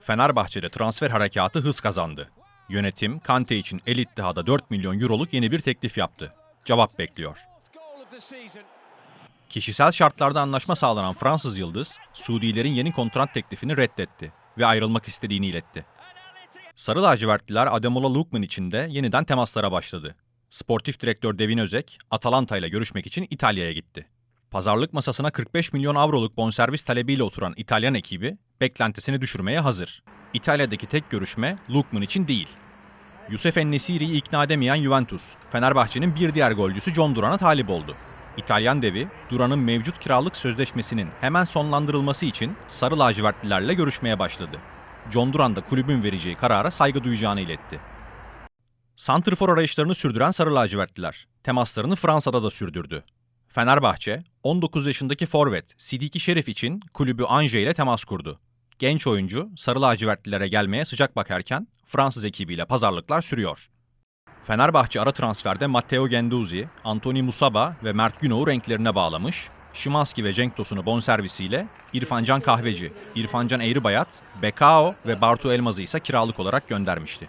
Fenerbahçe'de transfer harekatı hız kazandı. Yönetim Kante için El İttihat'a 4 milyon euroluk yeni bir teklif yaptı. Cevap bekliyor. Kişisel şartlarda anlaşma sağlanan Fransız Yıldız, Suudilerin yeni kontrat teklifini reddetti ve ayrılmak istediğini iletti. Sarı lacivertliler Ademola Lookman için de yeniden temaslara başladı. Sportif direktör Devin Özek, Atalanta ile görüşmek için İtalya'ya gitti. Pazarlık masasına 45 milyon avroluk bonservis talebiyle oturan İtalyan ekibi beklentisini düşürmeye hazır. İtalya'daki tek görüşme Lookman için değil. Yusuf En-Nesiri'yi ikna edemeyen Juventus, Fenerbahçe'nin bir diğer golcüsü John Duran'a talip oldu. İtalyan devi, Duran'ın mevcut kiralık sözleşmesinin hemen sonlandırılması için Sarı lacivertlilerle görüşmeye başladı. John Duran da kulübün vereceği karara saygı duyacağını iletti. Santrfor arayışlarını sürdüren Sarı lacivertliler, temaslarını Fransa'da da sürdürdü. Fenerbahçe, 19 yaşındaki forvet Sidiki Şerif için kulübü Anje ile temas kurdu. Genç oyuncu Sarı lacivertlilere gelmeye sıcak bakarken Fransız ekibiyle pazarlıklar sürüyor. Fenerbahçe ara transferde Matteo Genduzi, Antoni Musaba ve Mert Günok'u renklerine bağlamış. Şimanski ve Cenk Tosun'u bonservisiyle İrfancan Kahveci, İrfancan Eğribayat, Bekao ve Bartu Elmaz'ı ise kiralık olarak göndermişti.